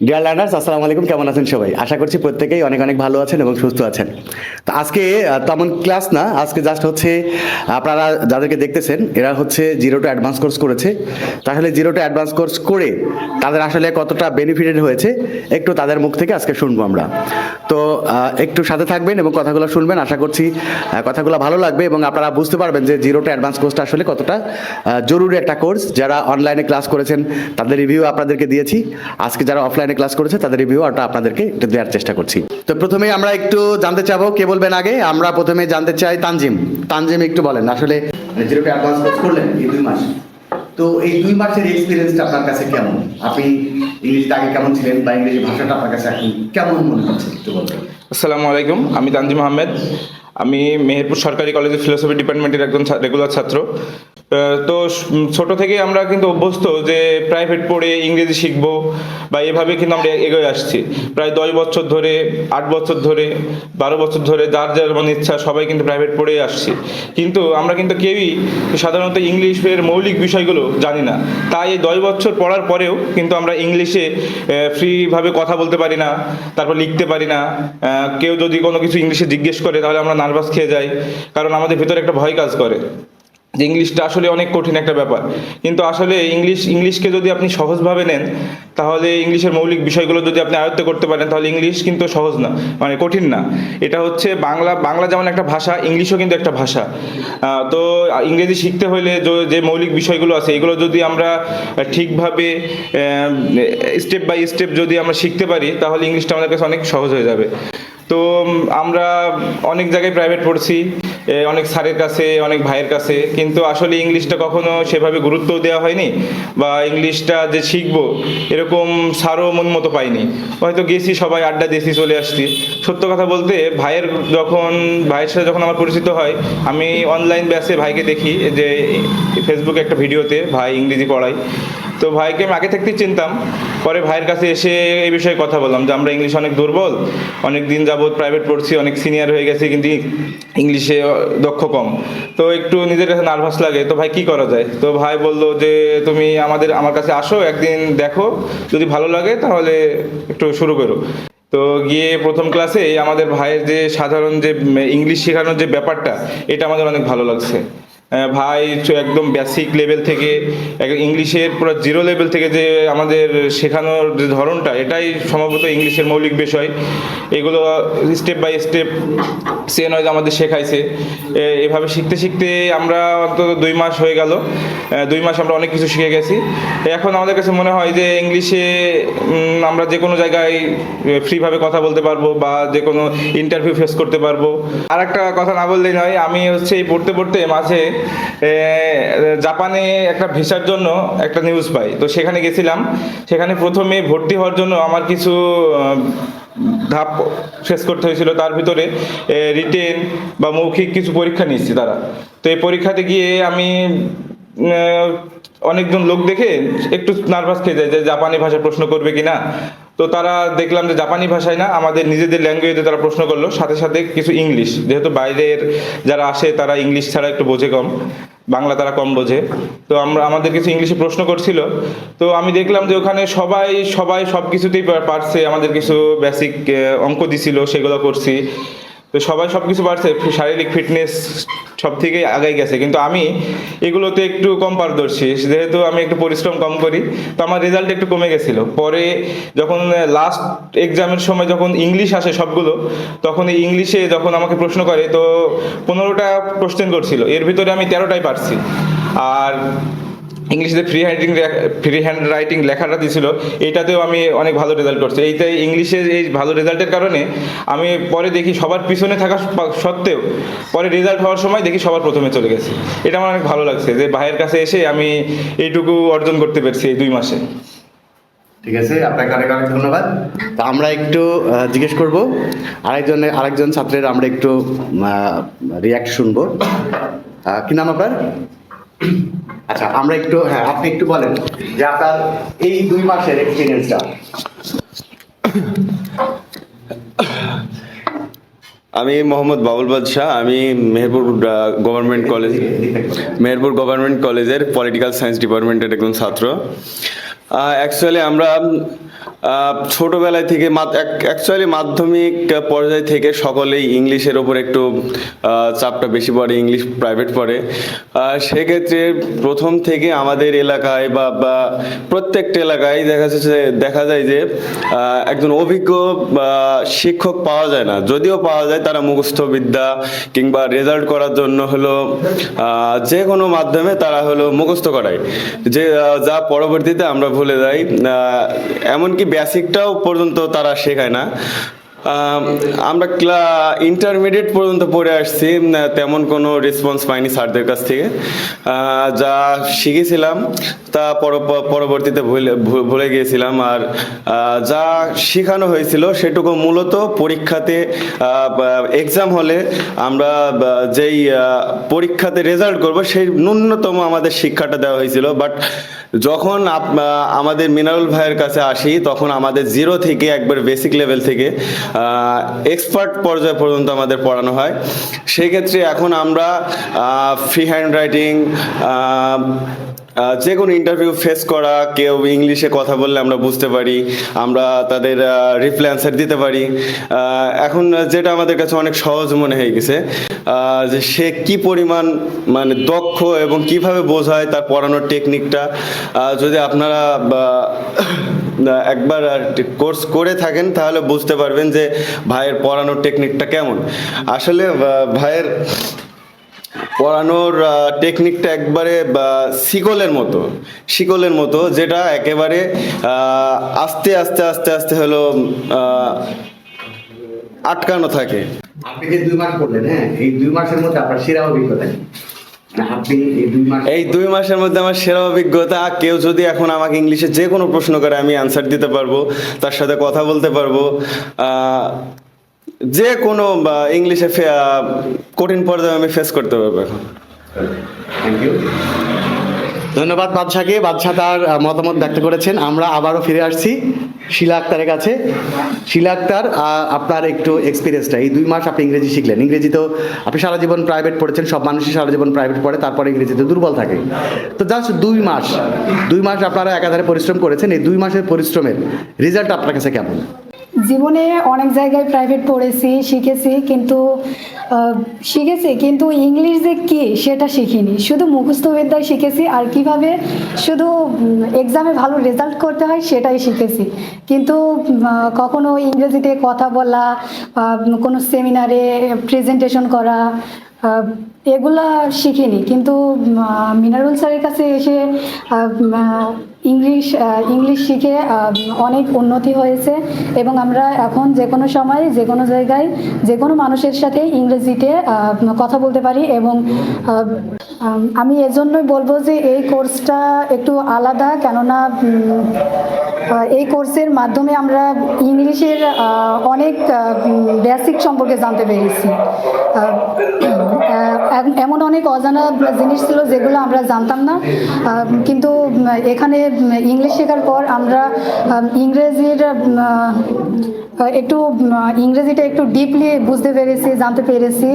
Dear learners আসসালামু আলাইকুম, কেমন আছেন সবাই? আশা করছি প্রত্যেকেই অনেক অনেক ভালো আছেন এবং সুস্থ আছেন। তো আজকে তেমন ক্লাস না, আজকে জাস্ট হচ্ছে, আপনারা যাদেরকে দেখতেছেন, এরা হচ্ছে জিরো টু অ্যাডভান্স কোর্স করেছে। তাহলে জিরো টু অ্যাডভান্স কোর্স করে তাদের আসলে কতটা বেনিফিটেড হয়েছে, একটু তাদের মুখ থেকে আজকে শুনব আমরা। তো একটু সাথে থাকবেন এবং কথাগুলো শুনবেন, আশা করছি কথাগুলো ভালো লাগবে এবং আপনারা বুঝতে পারবেন যে জিরো টু অ্যাডভান্স কোর্সটা আসলে কতটা জরুরি একটা কোর্স যারা অনলাইনে ক্লাস করেছেন, তাদের রিভিউ আপনাদেরকে দিয়েছি। আজকে যারা অফলাইনে ক্লাস করেছে, তাদের রিভিউ ওটা আপনাদেরকে একটু দেওয়ার চেষ্টা করছি। তো প্রথমে আমরা একটু জানতে চাবো কে বলবেন আগে? আমরা প্রথমে জানতে চাই তানজিম। তানজিম, একটু বলেন, আসলে টু অ্যাডভান্স কোর্স করলেন এই দুই মাস, তো এই দুই মাসের এক্সপিরিয়েন্সটা আপনার কাছে কেমন? আপনি ইংলিশটা আগে কেমন ছিলেন বা ইংরেজি ভাষাটা আপনার কাছে এখন কেমন মনে হচ্ছে? একটু বলবেন। আসসালামু আলাইকুম, আমি তানজিম আহমেদ। আমি মেহেরপুর সরকারি কলেজের ফিলোসফি ডিপার্টমেন্টের একজন রেগুলার ছাত্র। তো ছোট থেকে আমরা কিন্তু অভ্যস্ত যে প্রাইভেট পড়ে ইংরেজি শিখব বা এভাবে কিন্তু আমরা এগিয়ে আসছি। প্রায় দশ বছর ধরে, আট বছর ধরে, বারো বছর ধরে যার যার মানে ইচ্ছা সবাই কিন্তু প্রাইভেট পড়েই আসছি। কিন্তু আমরা কিন্তু কেউই সাধারণত ইংলিশের মৌলিক বিষয়গুলো জানি না। তাই এই দশ বছর পড়ার পরেও কিন্তু আমরা ইংলিশে ফ্রিভাবে কথা বলতে পারি না, তারপর লিখতে পারি না। কেউ যদি কোনো কিছু ইংলিশে জিজ্ঞেস করে তাহলে আমরা নার্ভাস খেয়ে যাই, কারণ আমাদের ভিতরে একটা ভয় কাজ করে। যে ইংলিশটা আসলে অনেক কঠিন একটা ব্যাপার। কিন্তু আসলে ইংলিশ, ইংলিশকে যদি আপনি সহজভাবে নেন, তাহলে ইংলিশের মৌলিক বিষয়গুলো যদি আপনি আয়ত্ত করতে পারেন, তাহলে ইংলিশ কিন্তু সহজ না মানে কঠিন না। এটা হচ্ছে বাংলা বাংলা যেমন একটা ভাষা, ইংলিশও কিন্তু একটা ভাষা। তো ইংরেজি শিখতে হলে যে- মৌলিক বিষয়গুলো আছে, এগুলো যদি আমরা ঠিকভাবে স্টেপ বাই স্টেপ যদি আমরা শিখতে পারি, তাহলে ইংলিশটা আমাদের কাছে অনেক সহজ হয়ে যাবে। তো আমরা অনেক জায়গায় প্রাইভেট পড়ছি অনেক স্যারের কাছে, অনেক ভাইয়ের কাছে, কিন্তু আসলে ইংলিশটা কখনো সেভাবে গুরুত্ব দেওয়া হয়নি, বা ইংলিশটা যে শিখব, এরকম স্যারও মন মতো পাইনি। হয়তো গেছি, সবাই আড্ডা দিয়েছি, চলে আসছি। সত্য কথা বলতে, ভাইয়ের যখন, ভাইয়ের সাথে যখন আমার পরিচিত হয়, আমি অনলাইন ব্যাসে ভাইকে দেখি, যে ফেসবুকে একটা ভিডিওতে ভাই ইংরেজি পড়াই তো ভাইকে আমি আগে থাকতেই চিনতাম। পরে ভাইয়ের কাছে এসে এই বিষয়ে কথা বললাম যে, আমরা ইংলিশ অনেক দুর্বল, অনেক দিন যাবৎ প্রাইভেট পড়ছি, অনেক সিনিয়র হয়ে গেছি, কিন্তু ইংলিশে দক্ষ কম। তো একটু নিজের কাছে নার্ভাস লাগে, তো ভাই, কি করা যায়? তো ভাই বলল যে, তুমি আমাদের, আমার কাছে আসো, একদিন দেখো, যদি ভালো লাগে তাহলে একটু শুরু করো। তো গিয়ে প্রথম ক্লাসে আমাদের ভাইয়ের যে সাধারণ যে, ইংলিশ শেখানোর যে ব্যাপারটা, এটা আমাদের অনেক ভালো লাগছে। ভাই একদম বেসিক লেভেল থেকে ইংলিশের পুরো জিরো লেভেল থেকে যে আমাদের শেখানোর যে ধরনটা, এটাই সম্ভবত ইংলিশের মৌলিক বিষয়। এগুলো স্টেপ বাই স্টেপ সে নয় আমাদের শেখাইছে। এভাবে শিখতে শিখতে আমরা অন্তত দুই মাস হয়ে গেল। দুই মাস আমরা অনেক কিছু শিখে গেছি। এখন আমাদের কাছে মনে হয় যে ইংলিশে আমরা যে কোনো জায়গায় ফ্রিভাবে কথা বলতে পারব বা যে কোনো ইন্টারভিউ ফেস করতে পারব। আর একটা কথা না বললেই নয়, আমি হচ্ছে এই পড়তে পড়তে মাঝে জাপানে একটা ভিসার জন্য একটা নিউজ পাই। তো সেখানে গেছিলাম। সেখানে প্রথমে ভর্তি হওয়ার জন্য আমার কিছু ধাপ শেষ করতে হয়েছিল। তার ভিতরে রিটেন বা মৌখিক কিছু পরীক্ষা নিচ্ছি তারা। তো এই পরীক্ষাতে গিয়ে আমি অনেকজন লোক দেখে একটু নার্ভাস খেয়ে যায় যে, জাপানি ভাষায় প্রশ্ন করবে কিনা? তো তারা দেখলাম যে জাপানি ভাষায় না, আমাদের নিজেদের ল্যাঙ্গুয়েজে তারা প্রশ্ন করল, সাথে সাথে কিছু ইংলিশ। যেহেতু বাইরের যারা আসে, তারা ইংলিশ ছাড়া একটু বোঝে কম, বাংলা তারা কম বোঝে। তো আমরা, আমাদের কিছু ইংলিশে প্রশ্ন করছিল। তো আমি দেখলাম যে ওখানে সবাই সবাই সব কিছুতেই পারছে, আমাদের কিছু বেসিক অঙ্ক দিছিল, সেগুলো করছি। তো সবাই সব কিছু পারছে শারীরিক ফিটনেস সব থেকে আগাই গেছে। কিন্তু আমি এগুলোতে একটু কম পারদর্শী, যেহেতু আমি একটু পরিশ্রম কম করি, তো আমার রেজাল্ট একটু কমে গেছিল। পরে যখন লাস্ট এক্সামের সময় যখন ইংলিশ আসে সবগুলো, তখন এই ইংলিশে যখন আমাকে প্রশ্ন করে, তো পনেরোটা কোশ্চেন করছিল। এর ভিতরে আমি তেরোটাই পারছি। আর ইংলিশে free handing free hand writing লেখাটা দিছিল এইটাতেও আমি অনেক ভালো রেজাল্ট করছি। এইটাই ইংলিশে এই ভালো রেজাল্টের কারণে আমি পরে দেখি সবার পিছনে থাকা সত্ত্বেও পরে রেজাল্ট হওয়ার সময় দেখি সবার প্রথমে চলে গেছে। এটা আমার অনেক ভালো লাগছে যে ভাইয়ের কাছে এসে আমি এইটুকু অর্জন করতে পেরেছি এই দুই মাসে। ঠিক আছে আপনাকে অনেক অনেক ধন্যবাদ। তো আমরা একটু জিজ্ঞেস করব আরেকজনের আরেকজন ছাত্রের আমরা একটু রিয়াক্ট শুনব। কি নাম আপনার? আচ্ছা আমরা একটু হ্যাঁ আপনি একটু বলেন যে আপনার এই দুই মাসের এক্সপিরিয়েন্সটা আমি মোহাম্মদ বাবুল বাদশাহ, আমি Meherpur government college Meherpur government কলেজের পলিটিক্যাল সায়েন্স ডিপার্টমেন্টের একজন ছাত্র। অ্যাকচুয়ালি আমরা ছোটবেলায় থেকে অ্যাকচুয়ালি মাধ্যমিক পর্যায় থেকে সকলেই ইংলিশের ওপর একটু চাপটা বেশি পড়ে, ইংলিশ প্রাইভেট পড়ে। সেক্ষেত্রে প্রথম থেকে আমাদের এলাকায় বা বা প্রত্যেকটা এলাকায় দেখা যাচ্ছে দেখা যায় যে একজন অভিজ্ঞ শিক্ষক পাওয়া যায় না। যদিও পাওয়া যায়, তারা মুখস্থ বিদ্যা কিংবা রেজাল্ট করার জন্য হলো যে কোনো মাধ্যমে তারা হলো মুখস্থ করায়। যে যা পরবর্তীতে আমরা ভুলে আহ, এমনকি বেসিকটাও পর্যন্ত তারা শেখায় না। আমরা ক্লা ইন্টারমিডিয়েট পর্যন্ত পড়ে আসছি তেমন কোনো রেসপন্স পাইনি স্যারদের কাছ থেকে। যা শিখেছিলাম তা পর- পরবর্তীতে ভুলে গিয়েছিলাম। আর যা শেখানো হয়েছিল সেটুকু মূলত পরীক্ষাতে এক্সাম হলে আমরা যেই পরীক্ষাতে রেজাল্ট করব সেই ন্যূনতম আমাদের শিক্ষাটা দেওয়া হয়েছিল। বাট যখন আমাদের মিনারুল ভাইয়ের কাছে আসি, তখন আমাদের জিরো থেকে একবার বেসিক লেভেল থেকে এক্সপার্ট পর্যায় পর্যন্ত আমাদের পড়ানো হয়। সেক্ষেত্রে এখন আমরা ফ্রি হ্যান্ড রাইটিং যে কোনো ইন্টারভিউ ফেস করা, কেউ ইংলিশে কথা বললে আমরা বুঝতে পারি, আমরা তাদের রিপ্লাই অ্যান্সার দিতে পারি। এখন যেটা আমাদের কাছে অনেক সহজ মনে হয়ে গেছে যে সে কি পরিমাণ মানে দক্ষ এবং কীভাবে বোঝায় তার পড়ানোর টেকনিকটা যদি আপনারা একবার কোর্স করে থাকেন, তাহলে বুঝতে পারবেন যে ভাইয়ের পড়ানোর টেকনিকটা কেমন। আসলে ভাইয়ের পড়ানোর টেকনিকটা একবারে শিকলের মতো শিকলের মতো যেটা একেবারে আস্তে আস্তে আস্তে আস্তে হলো আটকানো থাকে। আপনি যে দুই মাস পড়লেন হ্যাঁ? এই দুই মাসের মধ্যে আপনার সেরা অভিজ্ঞতা মানে আপনি এই দুই মাস এই দুই মাসের মধ্যে আমার সেরা অভিজ্ঞতা কেউ যদি এখন আমাকে ইংলিশে যে কোনো প্রশ্ন করে আমি অ্যান্সার দিতে পারব তার সাথে কথা বলতে পারব আহ, যে কোনো ইংলিশে ফে- কঠিন পর্যায়ে আমি ফেস করতে পারব এখন। থ্যাংক ইউ ধন্যবাদ বাদশাকে বাদশাহ তার মতামত ব্যক্ত করেছেন। আমরা আবারও ফিরে আসছি শিলা আক্তারের কাছে। শিলা আক্তার আপনার একটু এক্সপিরিয়েন্সটা এই দুই মাস আপনি ইংরেজি শিখলেন। ইংরেজি তো আপনি সারা জীবন প্রাইভেট পড়েছেন সব মানুষই সারা জীবন প্রাইভেট পড়ে তারপরে ইংরেজিতে দুর্বল থাকে। তো জাস্ট দুই মাস দুই মাস আপনারা একাধারে পরিশ্রম করেছেন। এই দুই মাসের পরিশ্রমের রেজাল্ট আপনার কাছে কেমন? জীবনে অনেক জায়গায় প্রাইভেট পড়েছি, শিখেছি, কিন্তু শিখেছি, কিন্তু ইংলিশ যে কী সেটা শিখিনি। শুধু মুখস্থ বিদ্যায় শিখেছি, আর কীভাবে শুধু এক্সামে ভালো রেজাল্ট করতে হয় সেটাই শিখেছি। কিন্তু কখনো ইংরেজিতে কথা বলা কোনো সেমিনারে প্রেজেন্টেশন করা এগুলা শিখিনি। কিন্তু মিনারুল স্যারের কাছে এসে ইংলিশ ইংলিশ শিখে অনেক উন্নতি হয়েছে এবং আমরা এখন যে কোনো সময় যে কোনো জায়গায় যে কোনো মানুষের সাথে ইংরেজিতে কথা বলতে পারি এবং আম, এজন্যই বলব যে এই কোর্সটা একটু আলাদা কেননা এই কোর্সের মাধ্যমে আমরা ইংলিশের অনেক বেসিক সম্পর্কে জানতে পেরেছি। এমন অনেক অজানা জিনিস ছিল যেগুলো আমরা জানতাম না। কিন্তু এখানে ইংলিশ শেখার পর আমরা আম, ইংরেজির একটু ইংরেজিটা একটু ডিপলি বুঝতে পেরেছি জানতে পেরেছি।